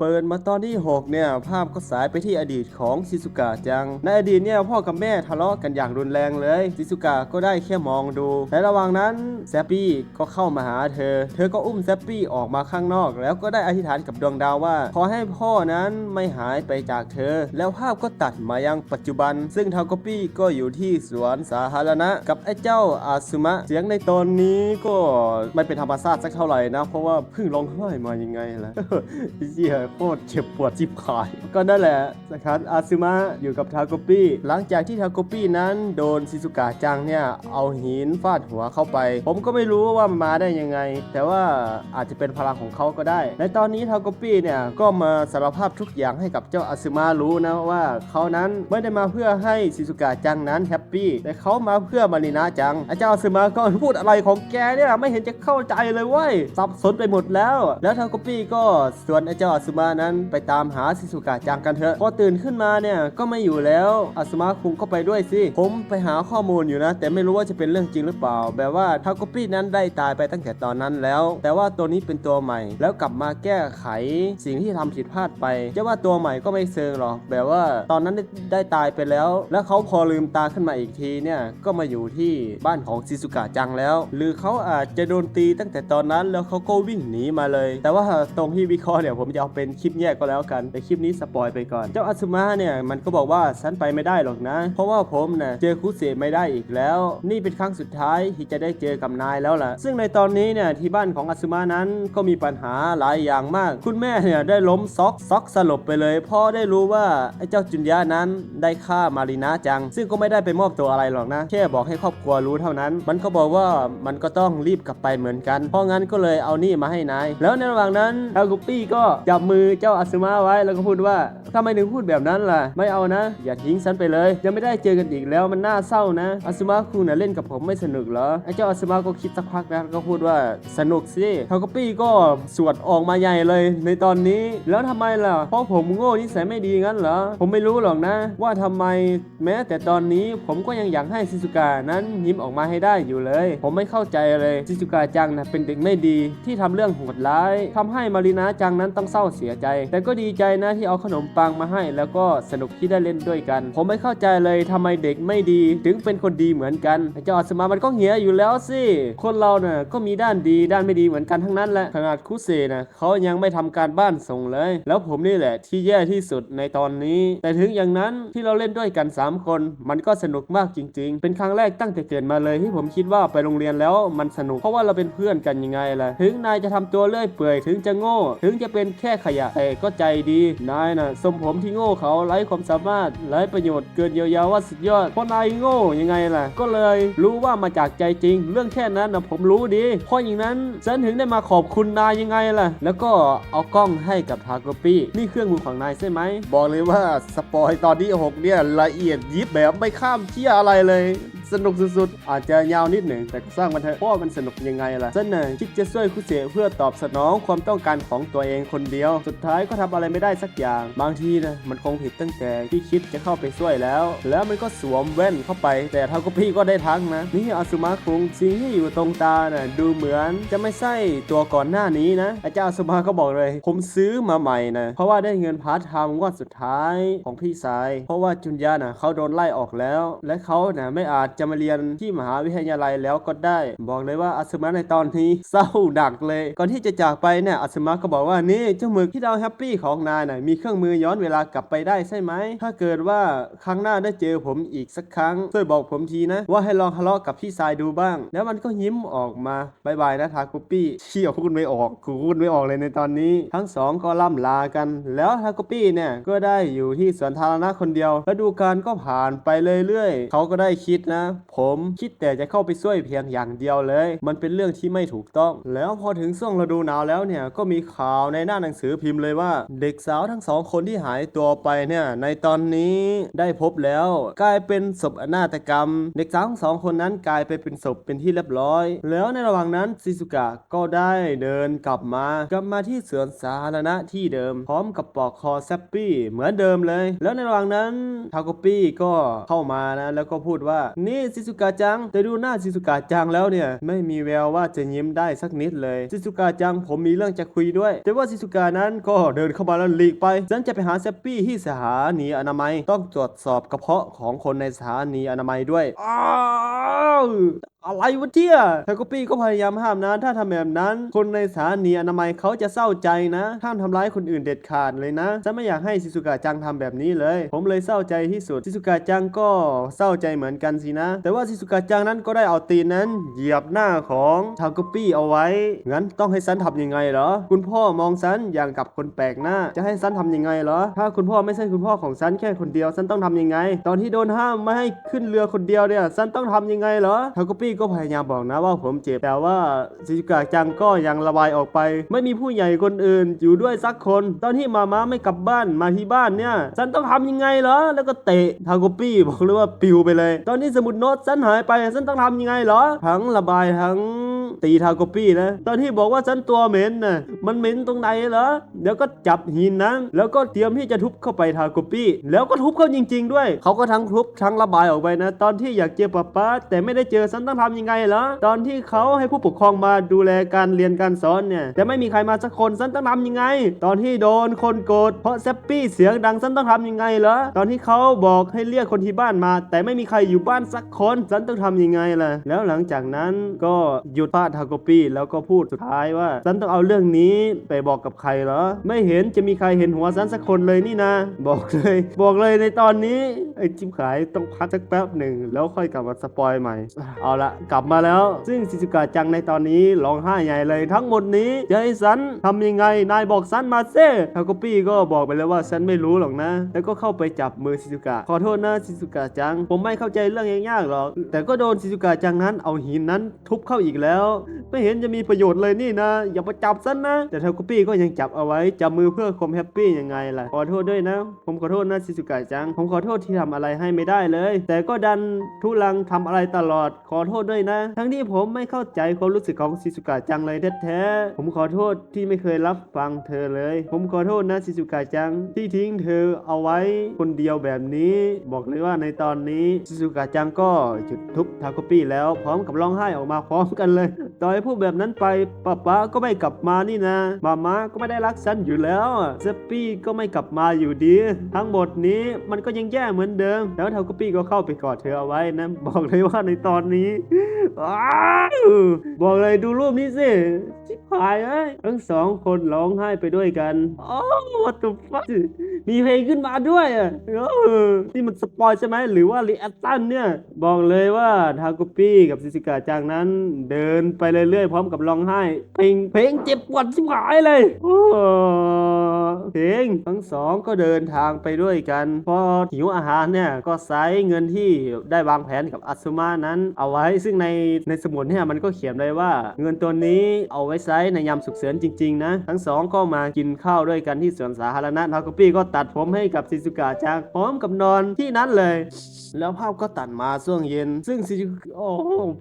เปิดมาตอนที่ 6 เนี่ย ภาพก็สายไปที่อดีตของซิซุกะจัง ในอดีตเนี่ย พ่อกับแม่ทะเลาะกันอย่างรุนแรงเลย ซิซุกะก็ได้แค่มองดูและระหว่างนั้นแซปปี้ก็เข้ามาหาเธอ เธอก็อุ้มแซปปี้ออกมาข้างนอก แล้วก็ได้อธิษฐานกับดวงดาวว่า ขอให้พ่อนั้นไม่หายไปจากเธอ แล้วภาพก็ตัดมายังปัจจุบัน ซึ่งทาโกปี้ก็อยู่ที่สวนสาธารณะ กับไอ้เจ้าอาซึมะ เสียงในตอนนี้ก็ไม่เป็นธรรมชาติสักเท่าไหร่นะ เพราะว่าเพิ่งร้องไห้มายังไงล่ะเหี้ยโคตรเจ็บปวดจิบขายก็นั่นแหละนะครับอาซึมะอยู่กับทาโกปี้หลังจากที่ทาโกปี้นั้นโดนซิซุกะจังเนี่ยเอาหินฟาดหัวเข้าไป ผมก็ไม่รู้ว่ามันมาได้ยังไง แต่ว่าอาจจะเป็นพลังของเขาก็ได้ ในตอนนี้ทาโกปี้เนี่ยก็มาสารภาพทุกอย่างให้กับเจ้าอาซึมะรู้นะว่าเขานั้นไม่ได้มาเพื่อให้ซิซุกะจังนั้นแฮปปี้แต่เขามาเพื่อมารินาจังไอเจ้าอาซึมะก็พูดอะไรของแกเนี่ยไม่เห็นจะเข้าใจเลยเว้ยสับสนไปหมดแล้ว แล้วทาโกปี้ก็ส่วนไอ้เจ้าอาซึมะนั้นไปตามหาซิซุกะจังกันเถอะพอตื่นขึ้นมาเนี่ยก็ไม่อยู่แล้วอาซึมะคุงก็ไปด้วยสิผมไปหาข้อมูลอยู่นะ แต่ไม่รู้ว่าจะเป็นเรื่องจริงหรือเปล่า แบบว่าทาโกปี้นั้นได้ตายไปตั้งแต่ตอนนั้นแล้ว แต่ว่าตัวนี้เป็นตัวใหม่ แล้วกลับมาแก้ไขสิ่งที่ทำผิดพลาดไปจะว่าตัวใหม่ก็ไม่เซิงหรอกแบบว่าตอนนั้นได้ได้ตายไปแล้ว แล้วเขาพอลืมตาขึ้นมาอีกทีเนี่ยก็มาอยู่ที่บ้านของซิซุกะจังแล้ว หรือเขาอาจจะโดนตีตั้งแต่ตอนนั้นแล้วเขาก็วิ่งหนีมาเลย แต่ว่าตรงที่วิเคราะห์เนี่ยผมจะเอาเป็นคลิปแยกก็แล้วกัน แต่คลิปนี้สปอยไปก่อน เจ้าอาซึมะเนี่ยมันก็บอกว่าฉันไปไม่ได้หรอกนะ เพราะว่าผมนี่ยเจอคุเสไม่ได้อีกแล้ว นี่เป็นครั้งสุดท้ายที่จะได้เจอกับนายแล้วล่ะ ซึ่งในตอนนี้เนี่ยที่บ้านของอาซึมะนั้นก็มีปัญหาหลายอย่างมาก คุณแม่เนี่ยได้ล้มซอกซอกสลบไปเลยพราะได้รู้ว่าไอ้เจ้าจุนยะนั้นได้ฆ่ามารีนาจัง ซึ่งก็ไม่ได้ไปมอบตัวอะไรหรอกนะ แค่บอกให้ครอบครัวรู้เท่านั้น มันก็บอกว่ามันก็ต้องรีบกลับไปเหมือนกัน เพราะงั้นก็เลยเอานี่มาให้นาย แล้วในระหว่างนั้นทากุปปี้ก็จับมือเจ้าอาซึมะไว้แล้วก็พูดว่าทำไมถึงพูดแบบนั้นล่ะ ไม่เอานะ อย่าทิ้งฉันไปเลย ยังไม่ได้เจอกันอีกแล้วมันน่าเศร้านะอาซึมะคุณน่ะเล่นกับผมไม่สนุกเหรอไอ้เจ้าอาซึมะก็คิดสักพักนะก็พูดว่าสนุกสิทากุปปี้ก็สวดออกมาใหญ่เลย ในตอนนี้ แล้วทำไมล่ะเพราะผมโง่นิสัยไม่ดีงั้นเหรอผมไม่รู้หรอกนะ ว่าทำไมแม้แต่ตอนนี้ผมก็ยังอยากให้ซิซุกะนั้นยิ้มออกมาให้ได้อยู่เลย ผมไม่เข้าใจเลยซิซุกะจังนะเป็นเด็กไม่ดีที่ทำเรื่องโหดร้ายทำให้มารินาจังนั้นต้องเศร้าเสียใจ แต่ก็ดีใจนะที่เอาขนมปังมาให้ แล้วก็สนุกที่ได้เล่นด้วยกัน ผมไม่เข้าใจเลยทำไมเด็กไม่ดี ถึงเป็นคนดีเหมือนกันไอเจ้าอาสมามันก็เหี้ยอยู่แล้วสิ คนเราเน่ะก็มีด้านดีด้านไม่ดีเหมือนกันทั้งนั้นแหละขนาดคุเซนะเขายังไม่ทำการบ้านส่งเลย แล้วผมนี่แหละที่แย่ที่สุดในตอนนี้ แต่ถึงอย่างนั้นที่เราเล่นด้วยกัน 3 คน มันก็สนุกมากจริง ๆ เป็นครั้งแรกตั้งแต่เกิดมาเลยที่ผมคิดว่าไปโรงเรียนแล้วมันสนุกเพราะว่าเราเป็นเพื่อนกันยังไงล่ะถึงนายจะทำตัวเลื่อยเปื่อยถึงจะโง่ ถึงจะเป็นแค่ขยะแต่ก็ใจดี นายน่ะสมผมที่โง่เขาไร้ความสามารถไร้ประโยชน์เกินเยียวยาว่าสุดยอดเพราะนายโง่ยังไงล่ะ ก็เลยรู้ว่ามาจากใจจริง เรื่องแค่นั้นนะผมรู้ดี เพราะอย่างนั้นฉันถึงได้มาขอบคุณนายยังไงล่ะ แล้วก็เอากล้องให้กับทาโกปี้นี่เครื่องมือของนายใช่ไหมบอกเลยว่าสปอยตอนที่6เนี่ยละเอียดยิบแบบไม่ข้ามเที่ยอะไรเลย สนุกสุดๆ อาจจะยาวนิดหนึ่งแต่ก็สร้างมันเถอะเพราะว่ามันสนุกยังไงล่ะฉันน่ะคิดจะช่วยคุเสเพื่อตอบสนองความต้องการของตัวเองคนเดียว สุดท้ายก็ทำอะไรไม่ได้สักอย่าง บางทีนะมันคงผิดตั้งแต่ที่คิดจะเข้าไปช่วยแล้ว แล้วมันก็สวมแว่นเข้าไป แต่เท่ากับพี่ก็ได้ทักนะนี่อาสุมาคุงสิ่งที่อยู่ตรงตาน่ะดูเหมือนจะไม่ใช่ตัวก่อนหน้านี้นะ อาจารย์อาสุมาก็บอกเลย ผมซื้อมาใหม่นะเพราะว่าได้เงินพาร์ทไทม์งวดสุดท้ายของพี่ชาย เพราะว่าจุนยาน่ะเขาโดนไล่ออกแล้ว และเขาน่ะไม่อาจจะมาเรียนที่มหาวิทยาลัยแล้วก็ได้ บอกเลยว่าอาซึมะในตอนนี้เศร้าดักเลย ก่อนที่จะจากไปเนี่ยอาซึมะก็บอกว่านี่เจ้าหมึกที่เราแฮปปี้ของนายน่ะมีเครื่องมือย้อนเวลากลับไปได้ใช่ไหมถ้าเกิดว่าครั้งหน้าได้เจอผมอีกสักครั้งช่วยบอกผมทีนะ ว่าให้ลองทะเลาะกับพี่ชายดูบ้าง แล้วมันก็ยิ้มออกมาบายบายนะทาคุปปี้เชี่ยวพูดไม่ออกกูพูดไม่ออกเลยในตอนนี้ ทั้งสองก็ล่ำลากัน แล้วทาคุปปี้เนี่ยก็ได้อยู่ที่สวนสาธารณะคนเดียว แล้วดูการก็ผ่านไปเรื่อยๆเขาก็ได้คิดนะผมคิดแต่จะเข้าไปช่วยเพียงอย่างเดียวเลย มันเป็นเรื่องที่ไม่ถูกต้อง แล้วพอถึงช่วงฤดูหนาวแล้วเนี่ยก็มีข่าวในหน้าหนังสือพิมพ์เลยว่า เด็กสาวทั้งสองคนที่หายตัวไปเนี่ยในตอนนี้ได้พบแล้ว กลายเป็นศพอนาตกรรม เด็กสาวทั้งสองคนนั้นกลายไปเป็นศพเป็นที่เรียบร้อย แล้วในระหว่างนั้นซิซุกะก็ได้เดินกลับมา กลับมาที่สวนสาธารณะที่เดิม พร้อมกับปอกคอแซปปี้เหมือนเดิมเลย แล้วในระหว่างนั้นทาโกปี้ก็เข้ามานะแล้วก็พูดว่านี่นี้ซิสุกะจัง แต่ดูหน้าซิสุกะจังแล้วเนี่ยไม่มีแววว่าจะยิ้มได้สักนิดเลยซิสุกะจังผมมีเรื่องจะคุยด้วย แต่ว่าซิสุกะนั้นก็เดินเข้ามาแล้วหลีกไปฉันจะไปหาแซปปี้ที่สถานีอนามัยต้องตรวจสอบกระเพาะของคนในสถานีอนามัยด้วยอ้าว อะไรวะเนี่ยทาโกปี้ก็พยายามห้ามนะ ถ้าทำแบบนั้น คนในสถานีอนามัยเขาจะเศร้าใจนะห้ามทำร้ายคนอื่นเด็ดขาดเลยนะฉันไม่อยากให้ซิสุกะจังทำแบบนี้เลย ผมเลยเศร้าใจที่สุดซิสุกะจังก็เศร้าใจเหมือนกันสินะ แต่ว่าซิสุกะจังนั้นก็ได้เอาตีนนั้น เหยียบหน้าของทาโกปี้เอาไว้ งั้นต้องให้ฉันทำยังไงเหรอ คุณพ่อมองฉันอย่างกับคนแปลกหน้า จะให้ฉันทำยังไงเหรอ ถ้าคุณพ่อไม่ใช่คุณพ่อของฉันแค่คนเดียวฉันต้องทำยังไง ตอนที่โดนห้ามไม่ให้ขึ้นเรือคนเดียวเนี่ยฉันต้องทำยังไงเหรอทากปี้ก็พยายามบอกนะว่าผมเจ็บ แต่ว่าซิซุกะจังก็ยังระบายออกไป ไม่มีผู้ใหญ่คนอื่น อยู่ด้วยสักคน ตอนที่มาม้าไม่กลับบ้านมาที่บ้านเนี่ยฉันต้องทำยังไงเหรอแล้วก็เตะทาโกปี้บอกเลยว่าปิวไปเลย ตอนนี้สมุดโน้ตฉันหายไปฉันต้องทำยังไงเหรอ ทั้งระบายทั้งตีทาโกปี้นะ ตอนที่บอกว่าฉันตัวเหม็นน่ะ มันเหม็นตรงไหนเหรอ เดี๋ยวก็จับหินนั้นแล้วก็เตรียมที่จะทุบเข้าไปทาโกปี้ แล้วก็ทุบเข้าจริง ๆ ด้วย เขาก็ทั้งทุบทั้งระบายออกไปนะ ตอนที่อยากเจอป๊าป๊าแต่ไม่ได้เจอฉันต้องทำยังไงเหรอตอนที่เขาให้ผู้ปกครองมาดูแลการเรียนการสอนเนี่ยแต่ไม่มีใครมาสักคนฉันต้องทำยังไง ตอนที่โดนคนโกรธเพราะแซปปี้เสียงดังฉันต้องทำยังไงเหรอตอนที่เขาบอกให้เรียกคนที่บ้านมา แต่ไม่มีใครอยู่บ้านสักคนฉันต้องทำยังไงล่ะแล้วหลังจากนั้นก็หยุดฟาดทาโกปี้แล้วก็พูดสุดท้ายว่าฉันต้องเอาเรื่องนี้ไปบอกกับใครเหรอไม่เห็นจะมีใครเห็นหัวฉันสักคนเลยนี่นะ บอกเลย บอกเลยในตอนนี้ไอ้จิบขายต้องพักสักแป๊บหนึ่งแล้วค่อยกลับมาสปอยใหม่ เอาละกลับมาแล้ว ซึ่งซิซุกะจังในตอนนี้ร้องไห้ใหญ่เลยทั้งหมดนี้จะให้ฉันทำยังไงนายบอกฉันมาเซ่ทาโกปี้ก็บอกไปแล้วว่าฉันไม่รู้หรอกนะ แล้วก็เข้าไปจับมือซิซุกะขอโทษนะซิซุกะจัง ผมไม่เข้าใจเรื่องยากๆหรอกแต่ก็โดนซิซุกะจังนั้นเอาหินนั้นทุบเข้าอีกแล้ว ไม่เห็นจะมีประโยชน์เลยนี่นะ อย่ามาจับฉันนะ แต่ทาโกปี้ก็ยังจับเอาไว้จับมือเพื่อความแฮปปี้ยังไงล่ะขอโทษด้วยนะ ผมขอโทษนะซิซุกะจัง ผมขอโทษที่ทำอะไรให้ไม่ได้เลย แต่ก็ดันทุลังทำอะไรตลอดขอโทษด้วยนะ ทั้งที่ผมไม่เข้าใจความรู้สึกของซิซุกะจังเลยแท้ๆ ผมขอโทษที่ไม่เคยรับฟังเธอเลย ผมขอโทษนะซิซุกะจัง ที่ทิ้งเธอเอาไว้คนเดียวแบบนี้ บอกเลยว่าในตอนนี้ซิซุกะจังก็หยุดทุบทาโกปี้แล้วพร้อมกับร้องไห้ออกมาพร้อมกันเลยต่อให้พูดแบบนั้นไปป้าป๊าก็ไม่กลับมานี่นะมาม่าก็ไม่ได้รักฉันอยู่แล้วเซปปี้ก็ไม่กลับมาอยู่ดี ทั้งหมดนี้มันก็ยังแย่เหมือนเดิม แล้วทาโกปี้ก็เข้าไปกอดเธอเอาไว้นะบอกเลยว่าในตอนนี้อ้าวบอกเลยดูรูปนี้สิชิบหายเอ้ยทั้งสองคนร้องไห้ไปด้วยกันโอ้ what the fuck มีเพลงขึ้นมาด้วยอะนี่มันสปอยใช่ไหมหรือว่ารีแอคชั่นเนี่ย บอกเลยว่าทาโกปี้กับซิซิกาจังนั้นเดินไปเรื่อยๆพร้อมกับร้องไห้ เพลงเพลงเจ็บปวดชิบหายเลยโอ้เพลงทั้งสองก็เดินทางไปด้วยกันพอหิวอาหารเนี่ยก็ใช้เงินที่ได้วางแผนกับอัสมานั้นเอาไว้ซึ่งในในสมุดเนี่ยมันก็เขียนไว้ว่า เงินตัวนี้เอาไว้ใช้ในยามฉุกเฉินจริง ๆ นะ ทั้งสองก็มากินข้าวด้วยกันที่สวนสาธารณะทาโกปี้ก็ตัดผมให้กับซิซุกะจังพร้อมกับนอนที่นั้นเลย แล้วภาพก็ตัดมาช่วงเย็น ซึ่งซิซุโอ้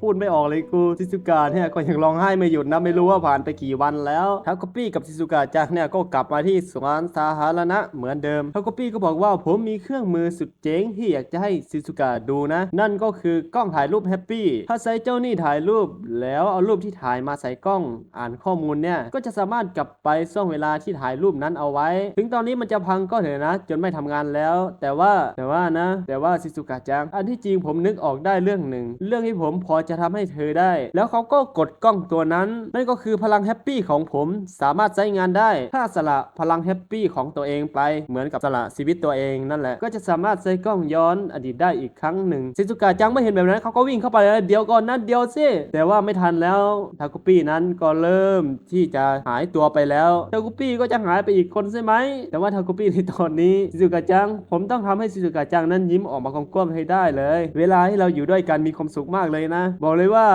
พูดไม่ออกเลยกูซิซุกะเนี่ยก็ยังร้องไห้ไม่หยุดนะไม่รู้ว่าผ่านไปกี่วันแล้วทาโกปี้กับซิซุกะจังเนี่ยก็กลับมาที่สวนสาธารณะเหมือนเดิมทาโกปี้ก็บอกว่าผมมีเครื่องมือสุดเจ๋งที่อยากจะให้ซิซุกะดูนะ นั่นก็คือกล้องถ่ายรูปแฮปปี้ถ้าใช้เจ้านี่ถ่ายรูป แล้วเอารูปที่ถ่ายมาใส่กล้องอ่านข้อมูลเนี่ยก็จะสามารถกลับไปช่วงเวลาที่ถ่ายรูปนั้นเอาไว้ ถึงตอนนี้มันจะพังก็เถอะนะ จนไม่ทำงานแล้ว แต่ว่าแต่ว่านะ แต่ว่าซิซุกะจังอันที่จริงผมนึกออกได้เรื่องหนึ่ง เรื่องที่ผมพอจะทำให้เธอได้ แล้วเขาก็กดกล้องตัวนั้น นั่นก็คือพลังแฮปปี้ของผมสามารถใช้งานได้ ถ้าสละพลังแฮปปี้ของตัวเองไป เหมือนกับสละชีวิตตัวเองนั่นแหละก็จะสามารถใช้กล้องย้อนอดีตได้อีกครั้งหนึ่งซิซุกะจังไม่เห็นแบบนั้นเขาก็วิ่งเข้าไปแล้วเดีียวก่อนนัดเดียวสิแต่ว่าไม่ทันแล้วทากุปี้นั้นก็เริ่มที่จะหายตัวไปแล้วทากุปี้ก็จะหายไปอีกคนใช่ไหมแต่ว่าทากุปี้ในตอนนี้ซิซุกะจัง ผมต้องทำให้ซิซุกะจังนั้นยิ้มออกมากลมๆให้ได้เลย เวลาที่เราอยู่ด้วยกันมีความสุขมากเลยนะ บอกเลยว่า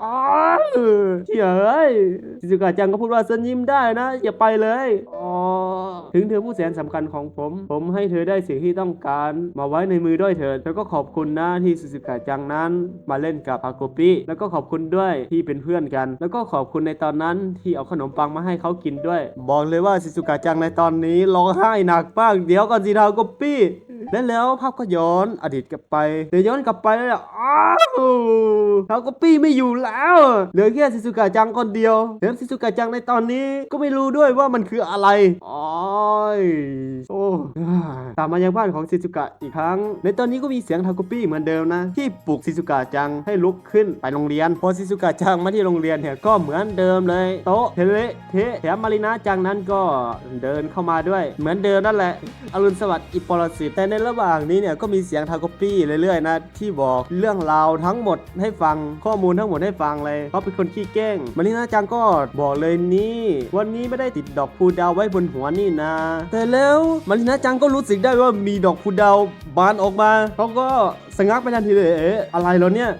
อ๋อ เฉยซิซุกะจังก็พูดว่าฉันยิ้มได้นะ อย่าไปเลยอ๋อถึงเธอผู้แสนสำคัญของผม ผมให้เธอได้สิ่งที่ต้องการ มาไว้ในมือด้วยเถิดแล้วก็ขอบคุณนะที่ซิซุกะจังนั้น มาเล่นกับฮาโกปิแล้วก็ขอบคุณด้วยที่เป็นเพื่อนกัน แล้วก็ขอบคุณในตอนนั้นที่เอาขนมปังมาให้เขากินด้วย บอกเลยว่าซิซุกะจังในตอนนี้ร้องไห้หนักมากเดี๋ยวก่อนสิฮาโกปิ และแล้วภาพก็ย้อนอดีตกลับไปเดี๋ยวย้อนกลับไปแล้วเนี่ยอ้าวทาโกปี้ไม่อยู่แล้วเหลือแค่ซิซุกะจังคนเดียวแล้วซิซุกะจังในตอนนี้ก็ไม่รู้ด้วยว่ามันคืออะไรอ๋อยโอ้ตามมายังบ้านของซิซุกะอีกครั้ง ในตอนนี้ก็มีเสียงทาโกปี้เหมือนเดิมนะ ที่ปลุกซิซุกะจังให้ลุกขึ้นไปโรงเรียน พอซิซุกะจังมาที่โรงเรียนเนี่ยก็เหมือนเดิมเลย โต๊ะเทเลเทแถมมารินะจังนั้นก็เดินเข้ามาด้วย เหมือนเดิมนั่นแหละอรุณสวัสดิ์อิปรสิตแต่ในในระหว่างนี้เนี่ยก็มีเสียงทาโกปี้เรื่อยๆนะที่บอกเรื่องราวทั้งหมดให้ฟังข้อมูลทั้งหมดให้ฟังเลยเขาเป็นคนขี้แกล้งมารินะจังก็บอกเลยนี่วันนี้ไม่ได้ติดดอกพูดาวไว้บนหัวนี่นะ แต่แล้วมารินะจังก็รู้สึกได้ว่ามีดอกพูดาว บานออกมาเขาก็สงักไปทันทีเลยเอ๊ะอะไรเหรอเนี่ย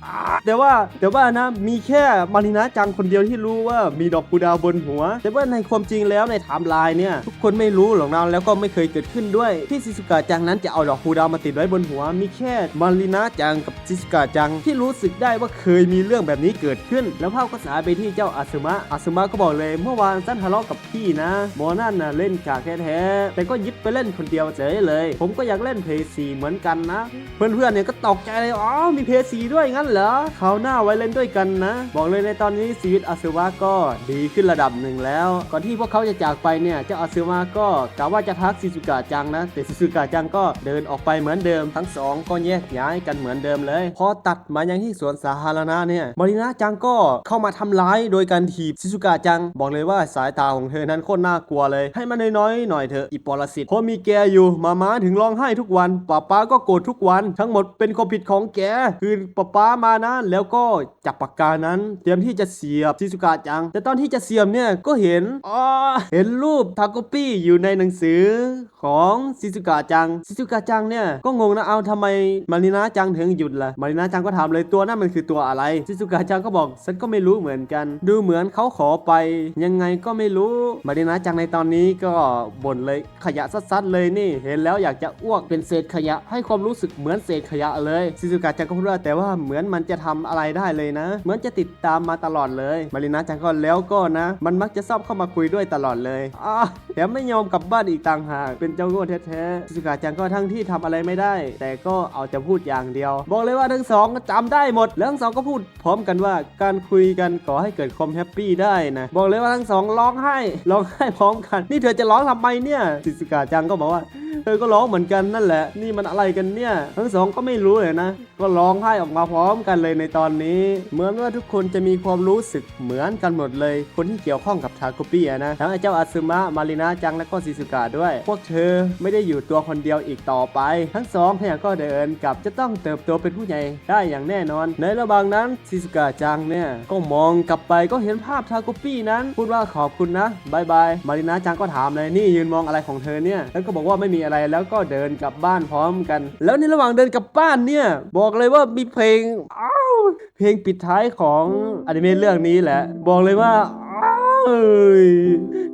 แต่ว่าแต่ว่านะมีแค่มารินะจังคนเดียวที่รู้ว่ามีดอกพูดาวบนหัว แต่ว่าในความจริงแล้วในไทม์ไลน์เนี่ยทุกคนไม่รู้หรอกนะแล้วก็ไม่เคยเกิดขึ้นด้วยที่ซิสุกะจังนั้นจะเอาดอกพูดาวมาติดไว้บนหัว มีแค่มารินะจังกับซิสุกะจังที่รู้สึกได้ว่าเคยมีเรื่องแบบนี้เกิดขึ้น แล้วภาพก็สายไปที่เจ้าอาซึมะอาซึมะก็บอกเลยเมื่อวานสั้นทะเลาะกับพี่นะมอนั่นน่ะเล่นกากแท้แต่ก็ยิบไปเล่นคนเดียวเฉยเลย ผมก็อยากเล่นเพย์ซีเหมือนมือนกันนะ เพื่อนๆเนี่ยก็ตกใจเลยอ๋อมีเพย์ซีด้วยงั้นเหรอเขาวหน้าไว้เล่นด้วยกันนะ บอกเลยในตอนนี้ชีวิตอาซึวะก็ดีขึ้นระดับหนึ่งแล้ว ก่อนที่พวกเขาจะจากไปเนี่ยเจ้าอาซึวะก็กะว่าจะทักซิซุกะจังนะ แต่ซิซุกะจังก็เดินออกไปเหมือนเดิม ทั้งสองก็แยกย้ายกันเหมือนเดิมเลยพอตัดมายังที่สวนสาธารณะเนี่ยมารินะจังก็เข้ามาทำร้ายโดยการถีบซิซุกะจัง บอกเลยว่าสายตาของเธอนั้นโคตรน่ากลัวเลย ให้มันน้อยๆหน่อยเถอะอีปรสิตเพราะมีแกอยู่มาม้าถึงร้องไห้ทุกวันป้าปาก็โกรธทุกวัน ทั้งหมดเป็นความผิดของแก คือป้าป้ามานะแล้วก็จับปากกานั้น เตรียมที่จะเสียบซิซุกะจัง แต่ตอนที่จะเสียบเนี่ยก็เห็นอ๋อเห็นรูปทาโกปี้อยู่ในหนังสือของซิซุกะจังซิซุกะจังเนี่ยก็งงนะเอาทำไมมารินะจังถึงหยุดล่ะมารินะจังก็ถามเลยตัวนั้นมันคือตัวอะไรซิซุกะจังก็บอกฉันก็ไม่รู้เหมือนกัน ดูเหมือนเขาขอไป ยังไงก็ไม่รู้มารินะจังในตอนนี้ก็บ่นเลยขยะซัดๆเลยนี่ เห็นแล้วอยากจะอ้วกเป็นเศษขยะให้ความรู้สึกเหมือนเศษขยะเลยซิซุกะจังก็พูดว่าแต่ว่าเหมือนมันจะทำอะไรได้เลยนะ เหมือนจะติดตามมาตลอดเลยมารินะจังก็แล้วก็นะ มันมักจะชอบเข้ามาคุยด้วยตลอดเลยอ่า แถมไม่ยอมกลับบ้านอีกต่างหากเป็นเจ้าโง่แท้ๆซิซุกะจังก็ทั้งที่ทำอะไรไม่ได้ แต่ก็เอาจะพูดอย่างเดียว บอกเลยว่าทั้งสองจำได้หมดแล้วทั้งสองก็พูดพร้อมกันว่าการคุยกันก่อให้เกิดความแฮปปี้ได้นะบอกเลยว่าทั้งสองร้องไห้ร้องไห้พร้อมกัน นี่เธอจะร้องทำไมเนี่ยซิซุกะจังก็บอกว่าเธอก็ร้องเหมือนกันนั่นแหละ นี่มันอะไรกันเนี่ย ทั้งสองก็ไม่รู้เลยนะ ก็ร้องไห้ออกมาพร้อมกันเลยในตอนนี้ เหมือนว่าทุกคนจะมีความรู้สึกเหมือนกันหมดเลย คนที่เกี่ยวข้องกับทาโกปี้นะ ทั้งไอ้เจ้าอาซึมะมารินะจังและก็ซิสุกะด้วย พวกเธอไม่ได้อยู่ตัวคนเดียวอีกต่อไป ทั้งสองเนี่ยก็เดินกลับจะต้องเติบโตเป็นผู้ใหญ่ได้อย่างแน่นอน ในระหว่างนั้นซิสุกะจังเนี่ยก็มองกลับไปก็เห็นภาพทาโกปี้นั้น พูดว่าขอบคุณนะบายบายมารินะจังก็ถามเลยนี่ยืนมองอะไรของเธอเนี่ยแล้วก็บอกว่าไม่มีอะไรแล้วก็เดินกลับบ้านพร้อมกัน แล้วในระหว่างเดินกลับบ้านเนี่ยบอกเลยว่ามีเพลงเพลงปิดท้ายของอนิเมะเรื่องนี้แหละ บอกเลยว่า เอ้ย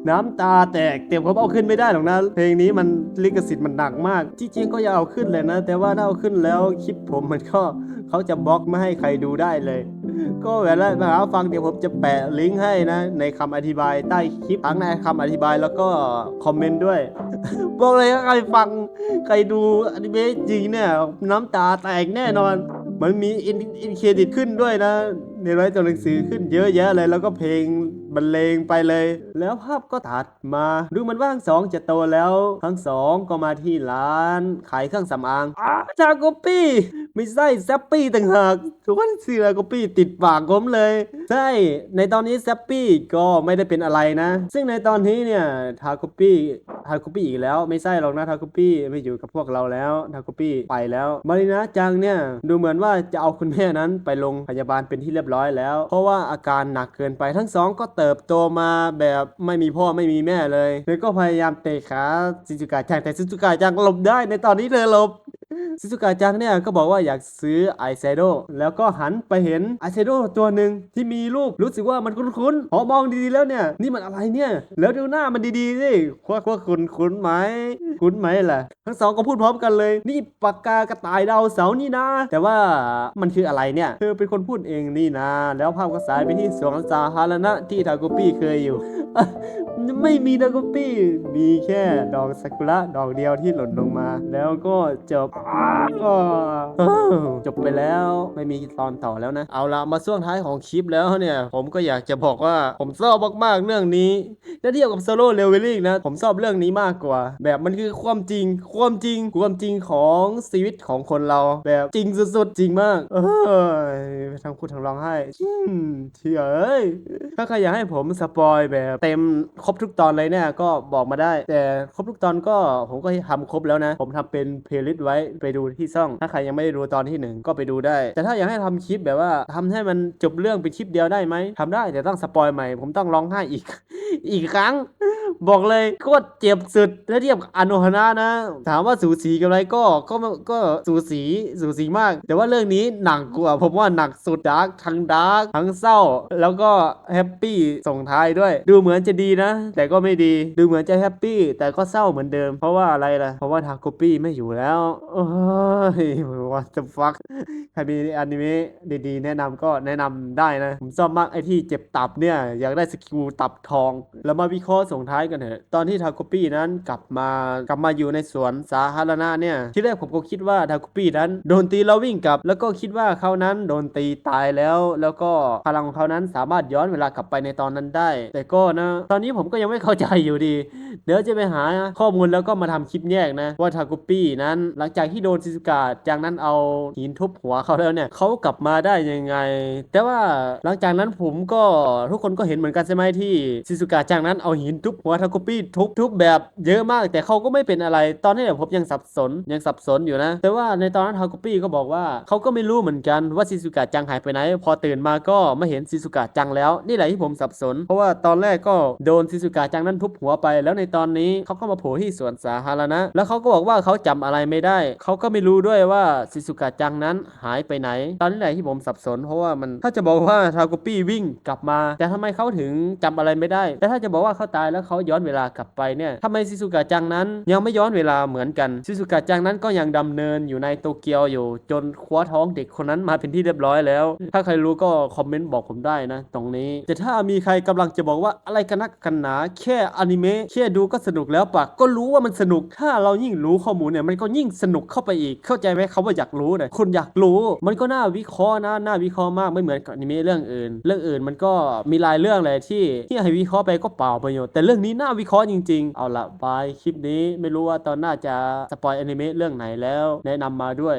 น้ำตาแตกเต็มเขาเอาขึ้นไม่ได้หรอกนะ เพลงนี้มันลิขสิทธิ์มันหนักมากที่จริงก็อยากเอาขึ้นเลยนะ แต่ว่าถ้าเอาขึ้นแล้วคลิปผมมันก็เขาจะบล็อกไม่ให้ใครดูได้เลย ก็เวลามาหาฟังเดี๋ยวผมจะแปะลิงก์ให้นะ ในคำอธิบายใต้คลิปทั้งในคำอธิบายแล้วก็คอมเมนต์ด้วย บอกเลยว่าใครฟังใครดูอนิเมะจริงเนี่ย น้ำตาแตกแน่นอน มันมีอินอินเครดิตขึ้นด้วยนะ ในร้ตัวหนังสือขึ้นเยอะแยะเลยแล้วก็เพลงบรรเลงไปเลย แล้วภาพก็ตัดมา ดูเหมันว่าทั้งสองจะโตแล้ว ทั้งสองก็มาที่ร้านขายเครื่องสำอางอ้าชาโกปี้ไม่ใช่แซปปี้ต่างหากทุกคนเสือโกปี้ติดปากผมเลย ใช่ ในตอนนี้แซปปี้ก็ไม่ได้เป็นอะไรนะ ซึ่งในตอนนี้เนี่ยทาโกปี้ทาโกปี้อีกแล้วไม่ใช่หรอกนะทาโกปี้ไม่อยู่กับพวกเราแล้วทาโกปี้ไปแล้วมารินะจังเนี่ยดูเหมือนว่าจะเอาคุณแม่นั้นไปลงพยาบาลเป็นที่เรียบร้อยแล้ว เพราะว่าอาการหนักเกินไปทั้งสองก็เติบโตมาแบบไม่มีพ่อไม่มีแม่เลยเลยก็พยายามเตะขาซิจุกะจังแต่ซิจุกะจังหลบได้ในตอนนี้เธอหลบ ซิสุกะจังเนี่ยก็บอกว่าอยากซื้อไอแชโดว์แล้วก็หันไปเห็นไอแชโดว์ตัวหนึ่งที่มีรูปรู้สึกว่ามันคุ้นๆพอมองดีๆแล้วเนี่ย นี่มันอะไรเนี่ย แล้วดูหน้ามันดีๆสิว่าว่าคุณคุ้นไหมคุ้นไหมล่ะ ทั้งสองก็พูดพร้อมกันเลย นี่ปากกากระต่ายดาวเสาร์นี่นะ แต่ว่ามันคืออะไรเนี่ยเธอเป็นคนพูดเองนี่นะ แล้วภาพก็สายไปที่สวนสาธารณะที่ทาโกปี้เคยอยู่ไม่มีดอกกุปี้ มีแค่ดอกซากุระดอกเดียวที่หล่นลงมา แล้วก็จบอ้าวจบไปแล้วไม่มีตอนต่อแล้วนะ เอาละมาช่วงท้ายของคลิปแล้วเนี่ย ผมก็อยากจะบอกว่าผมชอบมากๆเรื่องนี้ถ้าเทียบกับโซโล่เลเวลลิ่งนะ ผมชอบเรื่องนี้มากกว่า แบบมันคือความจริง ความจริง ความจริงของชีวิตของคนเรา แบบจริงสุดๆจริงมาก เออทั้งพูดทั้งร้องไห้เชื่อเอ้ยถ้าใครอยากให้ผมสปอยแบบเต็มครบทุกตอนเลยเนี่ยก็บอกมาได้ แต่ครบทุกตอนก็ผมก็ทำครบแล้วนะ ผมทำเป็นเพลย์ลิสต์ไว้ไปดูที่ช่อง ถ้าใครยังไม่ได้ดูตอนที่หนึ่งก็ไปดูได้ แต่ถ้าอยากให้ทำคลิปแบบว่าทำให้มันจบเรื่องเป็นคลิปเดียวได้ไหมทำได้แต่ต้องสปอยใหม่ ผมต้องร้องไห้อีก อีกครั้ง บอกเลยโคตรเจ็บสุดถ้าเทียบกับอโนฮานะนะ ถามว่าสูสีกันไหมก็ก็ก็สูสีสูสีมาก แต่ว่าเรื่องนี้หนักกว่าผมว่าหนักสุดดาร์กทั้งดาร์กทั้งเศร้า แล้วก็แฮปปี้ส่งท้ายด้วย ดูเหมือนจะดีนะ แต่ก็ไม่ดีดูเหมือนจะแฮปปี้แต่ก็เศร้าเหมือนเดิม เพราะว่าอะไรล่ะเพราะว่าทาโกปี้ไม่อยู่แล้วโอ้ย what the fuck ใครมีอนิเมะดีๆ แนะนำก็แนะนำได้นะ ผมชอบมากไอ้ที่เจ็บตับเนี่ยอยากได้สกิลตับทอง แล้วมาวิเคราะห์ส่งท้ายกันเถอะ ตอนที่ทาโกปี้นั้นกลับมากลับมาอยู่ในสวนสาธารณะเนี่ยที่แรกผมก็คิดว่าทาโกปี้นั้นโดนตีแล้ววิ่งกลับ แล้วก็คิดว่าเขานั้นโดนตีตายแล้ว แล้วก็พลังของเขานั้นสามารถย้อนเวลากลับไปในตอนนั้นได้ แต่ก็นะ ตอนนี้ผมก็ยังไม่เข้าใจอยู่ดี เดี๋ยวจะไปหาข้อมูลแล้วก็มาทำคลิปแยกนะ ว่าทากุปี้นั้นหลังจากที่โดนซิสุกะจากนั้นเอาหินทุบหัวเขาแล้วเนี่ยเขากลับมาได้ยังไง แต่ว่าหลังจากนั้นผมก็ทุกคนก็เห็นเหมือนกันใช่ไหมที่ซิสุกะจากนั้นเอาหินทุบหัวทากุปี้ทุบทุบแบบเยอะมากแต่เขาก็ไม่เป็นอะไร ตอนนี้ผมยังสับสนยังสับสนอยู่นะ แต่ว่าในตอนนั้นทากุปี้ก็บอกว่าเขาก็ไม่รู้เหมือนกันว่าซิสุกะจังหายไปไหน พอตื่นมาก็ไม่เห็นซิสุกะจังแล้ว นี่แหละที่ผมสับสน เพราะว่าตอนแรกก็โดนซิสุกะจังนั้นทุบหัวไป แล้วในตอนนี้เขาก็มาโผล่ที่สวนสาธารณะ แล้วเขาก็บอกว่าเขาจำอะไรไม่ได้ เขาก็ไม่รู้ด้วยว่าซิสุกะจังนั้นหายไปไหน ตอนนี้แหละที่ผมสับสน เพราะว่ามันถ้าจะบอกว่าทาโกปี้วิ่งกลับมา แต่ทำไมเขาถึงจำอะไรไม่ได้ แต่ถ้าจะบอกว่าเขาตายแล้วเขาย้อนเวลากลับไปเนี่ยทำไมซิสุกะจังนั้น ยังไม่ย้อนเวลาเหมือนกันซิสุกะจังนั้นก็ยังดำเนินอยู่ในโตเกียวอยู่ จนคว้าท้องเด็กคนนั้นมาเป็นที่เรียบร้อยแล้ว ถ้าใครรู้ก็คอมเมนต์บอกผมได้นะ ตรงนี้ แต่ถ้ามีใครกำลังจะบอกว่าอะไรกันนักกันหนา แค่อนิเมะแค่ดูก็สนุกแล้วปะก็รู้ว่ามันสนุก ถ้าเรายิ่งรู้ข้อมูลเนี่ยมันก็ยิ่งสนุกเข้าไปอีก เข้าใจไหมเขาว่าอยากรู้เนี่ยคุณอยากรู้ มันก็น่าวิเคราะห์นะน่าวิเคราะห์มากไม่เหมือนกับอนิเมะเรื่องอื่น เรื่องอื่นมันก็มีหลายเรื่องเลยที่ที่ให้วิเคราะห์ไปก็เปล่าประโยชน์แต่เรื่องนี้น่าวิเคราะห์จริง ๆ เอาละบายคลิปนี้ไม่รู้ว่าตอนหน้าจะสปอยอนิเมะเรื่องไหนแล้ว แนะนำมาด้วย